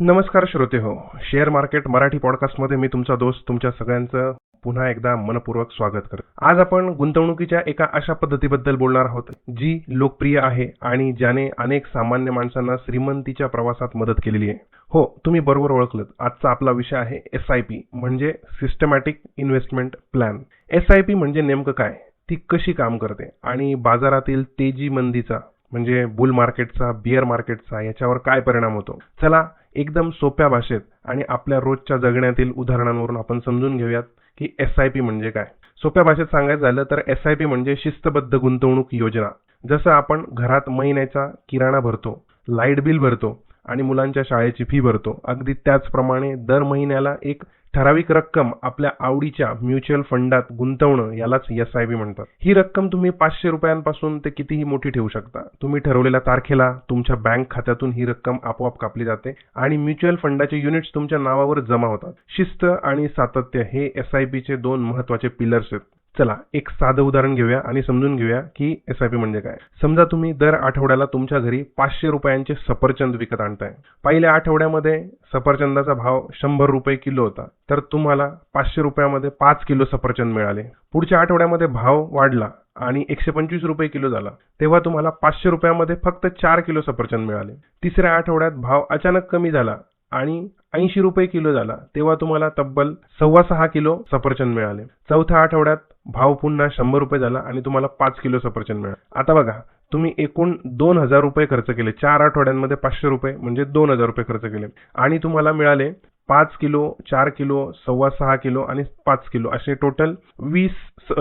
नमस्कार श्रोते हो शेअर मार्केट मराठी पॉडकास्टमध्ये मी तुमचा दोस्त तुमच्या सगळ्यांचं पुन्हा एकदा मनपूर्वक स्वागत करतो. आज आपण गुंतवणुकीच्या एका अशा पद्धतीबद्दल बोलणार आहोत जी लोकप्रिय आहे आणि ज्याने अनेक सामान्य माणसांना श्रीमंतीच्या प्रवासात मदत केलेली आहे. हो तुम्ही बरोबर ओळखलं आजचा आपला विषय आहे एस आय पी म्हणजे systematic investment plan S I P म्हणजे नेमकं काय? ती कशी काम करते? आणि बाजारातील तेजी मंदीचा म्हणजे बुल मार्केटचा बिअर मार्केटचा याच्यावर काय परिणाम होतो? चला एकदम सोप्या भाषेत आणि आपल्या रोजच्या जगण्यातील उदाहरणांवरून आपण समजून घेऊयात की एस आय पी म्हणजे काय. सोप्या भाषेत सांगायचं झालं तर एस आय पी म्हणजे शिस्तबद्ध गुंतवणूक योजना. जसं आपण घरात महिन्याचा किराणा भरतो लाइट बिल भरतो आणि मुलांच्या शाळेची फी भरतो अगदी त्याचप्रमाणे दर महिन्याला एक ठराविक रक्कम आपल्या आवडीच्या म्युच्युअल फंडात गुंतवणं यालाच एस आय बी म्हणतात. ही रक्कम तुम्ही पाचशे रुपयांपासून ते कितीही मोठी ठेवू शकता. तुम्ही ठरवलेल्या तारखेला तुमच्या बँक खात्यातून ही रक्कम आपोआप कापली जाते आणि म्युच्युअल फंडाचे युनिट्स तुमच्या नावावर जमा होतात. शिस्त आणि सातत्य हे एस आय बीचे दोन महत्त्वाचे पिलर्स आहेत. चला एक साधं उदाहरण घेऊया आणि समजून घेऊया की एस आय पी म्हणजे काय. समजा तुम्ही दर आठवड्याला तुमच्या घरी पाचशे रुपयांचे सफरचंद विकत आणताय. पहिल्या आठवड्यामध्ये सफरचंदाचा भाव शंभर रुपये किलो होता. तर तुम्हाला पाचशे रुपयामध्ये पाच किलो सफरचंद मिळाले. पुढच्या आठवड्यामध्ये भाव वाढला आणि एकशे पंचवीस रुपये किलो झाला. तेव्हा तुम्हाला पाचशे रुपयामध्ये फक्त चार किलो सफरचंद मिळाले. तिसऱ्या आठवड्यात भाव अचानक कमी झाला आणि ऐंशी रुपये किलो झाला तेव्हा तुम्हाला तब्बल सव्वा सहा किलो सफरचंद मिळाले. चौथ्या आठवड्यात भाव पुन्हा शंभर रुपये झाला आणि तुम्हाला पाच किलो सफरचंद मिळाले. आता बघा तुम्ही एकूण दोन हजार रुपये खर्च केले. चार आठवड्यांमध्ये पाचशे रुपये म्हणजे दोन हजार रुपये खर्च केले. आणि तुम्हाला मिळाले पाच किलो चार किलो सव्वा सहा किलो आणि पाच किलो. असे टोटल वीस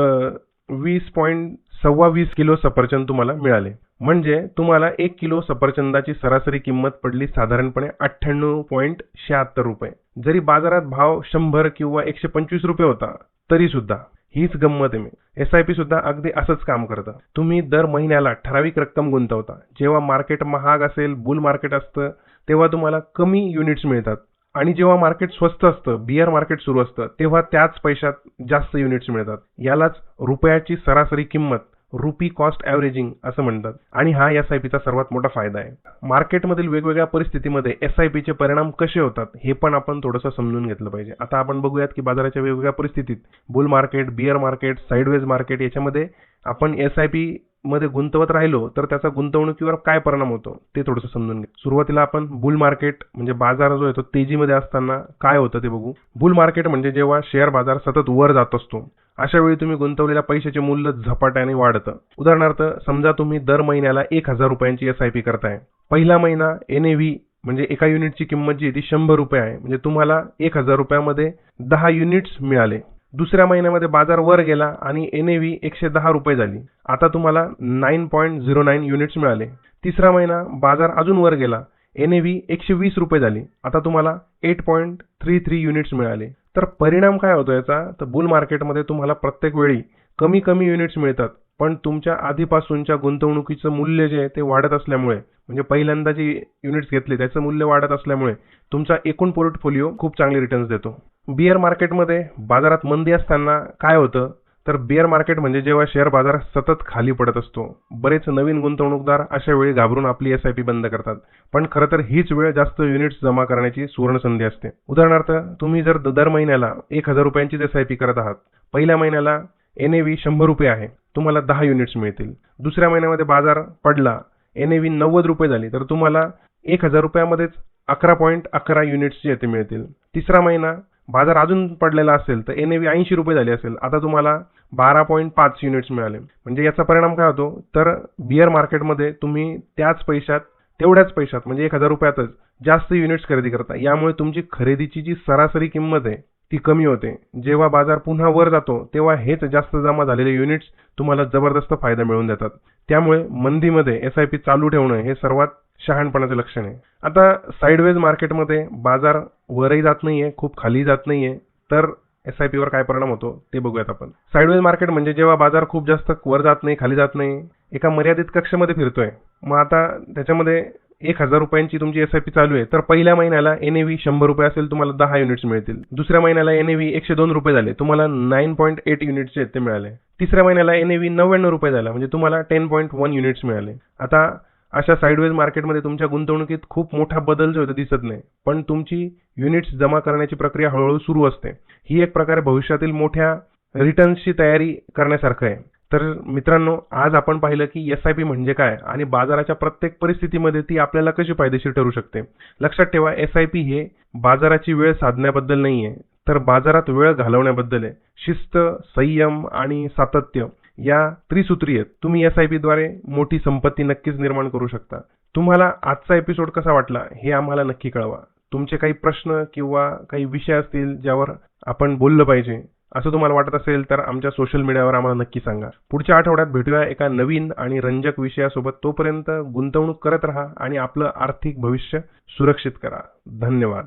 वीस पॉईंट सव्वा वीस किलो सफरचंद तुम्हाला मिळाले. म्हणजे तुम्हाला एक किलो सफरचंदाची सरासरी किंमत पडली साधारणपणे अठ्ठ्याण्णव पॉईंट शहात्तर रुपये. जरी बाजारात भाव शंभर किंवा एकशे पंचवीस रुपये होता तरी सुद्धा हीच गंमत आहे मी. एस आय पी सुद्धा अगदी असंच काम करतं. तुम्ही दर महिन्याला ठराविक रक्कम गुंतवता. जेव्हा मार्केट महाग असेल बुल मार्केट असतं तेव्हा तुम्हाला कमी युनिट्स मिळतात. आणि जेव्हा मार्केट स्वस्त असतं बियर मार्केट सुरू असतं तेव्हा त्याच पैशात जास्त युनिट्स मिळतात. यालाच रुपयाची सरासरी किंमत रुपी कॉस्ट ॲव्हरेजिंग असं म्हणतात. आणि हा एस आय पीचा सर्वात मोठा फायदा आहे. मार्केटमधील वेगवेगळ्या परिस्थितीमध्ये एस आय पीचे परिणाम कसे होतात हे पण आपण थोडंसं समजून घेतलं पाहिजे. आता आपण बघूयात की बाजाराच्या वेगवेगळ्या परिस्थितीत bull market bear market sideways market याच्यामध्ये आपण एस आय पी मध्ये गुंतवत राहिलो तर त्याचा गुंतवणुकीवर काय परिणाम होतो ते थोडंसं समजून घे. सुरुवातीला आपण बुल मार्केट म्हणजे बाजार जो आहे तो तेजीमध्ये असताना काय होतं ते बघू. बुल मार्केट म्हणजे जेव्हा शेअर बाजार सतत वर जात असतो अशा वेळी तुम्ही गुंतवलेल्या पैशाचे मूल्य झपाट्याने वाढतं. उदाहरणार्थ समजा तुम्ही दर महिन्याला एक हजार रुपयांची एस आय पी करताय. पहिला महिना एन ए व्ही म्हणजे एका युनिटची किंमत जी आहे ती शंभर रुपये आहे. म्हणजे तुम्हाला एक हजार रुपयामध्ये दहा युनिट्स मिळाले. दुसऱ्या महिन्यामध्ये बाजार वर गेला आणि एन ए व्ही एकशे दहा रुपये झाली. आता तुम्हाला nine point zero nine units मिळाले. तिसरा महिना बाजार अजून वर गेला. एन व्ही एकशे वीस रुपये झाली. आता तुम्हाला eight point three three units मिळाले. तर परिणाम काय होतो याचा? तर बुल मार्केटमध्ये तुम्हाला प्रत्येक वेळी कमी कमी युनिट्स मिळतात. पण तुमच्या आधीपासूनच्या गुंतवणुकीचं मूल्य जे आहे ते वाढत असल्यामुळे म्हणजे पहिल्यांदा जे युनिट्स घेतले त्याचं मूल्य वाढत असल्यामुळे तुमचा एकूण पोर्टफोलिओ खूप चांगले रिटर्न्स देतो. बिअर मार्केटमध्ये बाजारात मंदी असताना काय होतं? तर बिअर मार्केट म्हणजे जेव्हा शेअर बाजार सतत खाली पडत असतो. बरेच नवीन गुंतवणूकदार अशा वेळी घाबरून आपली एस आय पी बंद करतात. पण खरं तर हीच वेळ जास्त युनिट्स जमा करण्याची सुवर्ण संधी असते. उदाहरणार्थ तुम्ही जर दर महिन्याला एक हजार रुपयांची एस आय पी करत आहात. पहिल्या महिन्याला एन ए व्ही शंभर रुपये आहे. तुम्हाला दहा युनिट्स मिळतील. दुसऱ्या महिन्यामध्ये बाजार पडला एन ए व्ही नव्वद रुपये झाली तर तुम्हाला एक हजार रुपयामध्येच अकरा पॉईंट अकरा युनिट्सची येथे मिळतील. तिसरा महिना बाजार अजून पडलेला असेल तर एन ए ऐंशी रुपये झाली असेल. आता तुम्हाला बारा पॉईंट पाच युनिट्स मिळाले. म्हणजे याचा परिणाम काय होतो? तर बिअर मार्केटमध्ये तुम्ही त्याच पैशात तेवढ्याच पैशात म्हणजे एक हजार रुपयातच जास्त युनिट्स खरेदी करता. यामुळे तुमची खरेदीची जी सरासरी किंमत आहे ती कमी होते. जेव्हा बाजार पुन्हा वर जातो तेव्हा हेच जास्त जमा झालेले युनिट्स तुम्हाला जबरदस्त फायदा मिळवून देतात. त्यामुळे मंदीमध्ये एस आय पी चालू ठेवणं हे सर्वात शहाणपणाचं लक्षण आहे. आता साईडवेज मार्केटमध्ये बाजार वरही जात नाहीये खूप खाली जात नाहीये. तर एस आय पीवर काय परिणाम होतो ते बघूयात आपण. साईडवेज मार्केट म्हणजे जेव्हा बाजार खूप जास्त वर जात नाही खाली जात नाही एका मर्यादित कक्षामध्ये फिरतोय. मग आता त्याच्यामध्ये एक हजार रुपयांची तुमची एस आय पी चालू आहे. तर पहिल्या महिन्याला एन शंभर रुपये असेल तुम्हाला दहा युनिट्स मिळतील. दुसऱ्या महिन्याला एन एकशे दोन रुपये झाले तुम्हाला नाईन पॉईंट एट युनिट्सचे ते मिळाले. तिसऱ्या महिन्याला एन नव्याण्णव रुपये झाला म्हणजे तुम्हाला टेन पॉईंट वन युनिट्स मिळाले. आता अशा साईडवेज मार्केटमध्ये तुमच्या गुंतवणुकीत खूप मोठा बदल जो आहे दिसत नाही. पण तुमची युनिट्स जमा करण्याची प्रक्रिया हळूहळू सुरू असते. ही एक प्रकारे भविष्यातील मोठ्या रिटर्न्सची तयारी करण्यासारखं आहे. तर मित्रांनो आज आपण पाहिलं की एस आय पी म्हणजे काय आणि बाजाराच्या प्रत्येक परिस्थितीमध्ये ती आपल्याला कशी फायदेशीर ठरू शकते. लक्षात ठेवा एस आय पी हे बाजाराची वेळ साधण्याबद्दल नाही आहे तर बाजारात वेळ घालवण्याबद्दल आहे. शिस्त संयम आणि सातत्य या त्रिसूत्री आहेत. तुम्ही एस आय पीद्वारे मोठी संपत्ती नक्कीच निर्माण करू शकता. तुम्हाला आजचा एपिसोड कसा वाटला हे आम्हाला नक्की कळवा. तुमचे काही प्रश्न किंवा काही विषय असतील ज्यावर आपण बोललं पाहिजे असं तुम्हाला वाटत असेल तर आमच्या सोशल मीडियावर आम्हाला नक्की सांगा. पुढच्या आठवड्यात भेटूया एका नवीन आणि रंजक विषयासोबत. तोपर्यंत गुंतवणूक करत राहा आणि आपलं आर्थिक भविष्य सुरक्षित करा. धन्यवाद.